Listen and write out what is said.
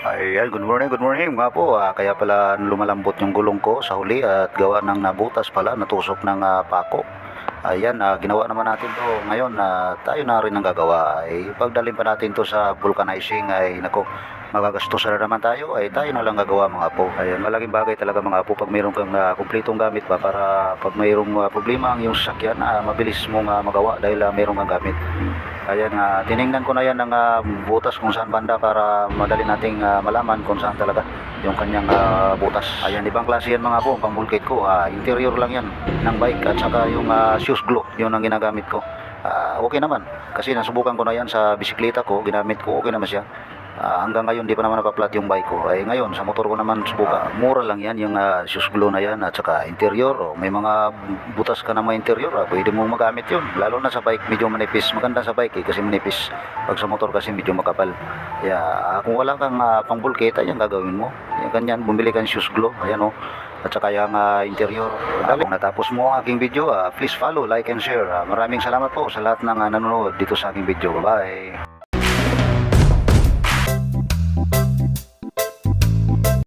Ayan, good morning, good morning nga po. Ah, kaya pala lumalambot yung gulong ko sa huli at gawa ng nabutas pala, natusok ng ah, pako. Ayan, ah, ginawa naman natin to ngayon na tayo na rin ang gagawa. Ay, pagdalhin pa natin to sa vulcanizing ay nako, magagastusan na naman tayo ay tayo na lang gagawa mga apo. Ayan, malaking bagay talaga mga apo pag mayroon kang ah, kumpletong gamit ba para pag mayroong ah, problema ang iyong sasakyan, ah, mabilis mong ah, magawa dahil ah, mayroong kang gamit. Ayan nga, tiningnan ko na yan ng ah, butas kung saan banda para madali nating ah, malaman kung saan talaga yung kanyang ah, butas. Ayan, ibang klase yan mga po, pang bulkhead ko. Ah, interior lang yan ng bike at saka yung ah, shoes glue, yun ang ginagamit ko. Ah, okay naman, kasi nasubukan ko na yan sa bisikleta ko, ginamit ko, okay naman siya. Ah, hanggang ngayon di pa naman napaplat yung bike ko. Ay ngayon sa motor ko naman subukan. Mura lang yan yung shoes glue na yan at saka interior. Oh, may mga butas ka na mga interior. Ah, pwede mo magamit yun. Lalo na sa bike medyo manipis. Maganda sa bike eh, kasi manipis. Pag sa motor kasi medyo makapal. Kaya ah, kung wala kang uh, pang bulketa yan gagawin mo. Yan ganyan bumili kang glue. Ayan oh. At saka yung ah, interior. Ah, kung natapos mo ang aking video, ah, please follow, like and share. Ah, maraming salamat po sa lahat ng ah, nanonood dito sa aking video. Bye.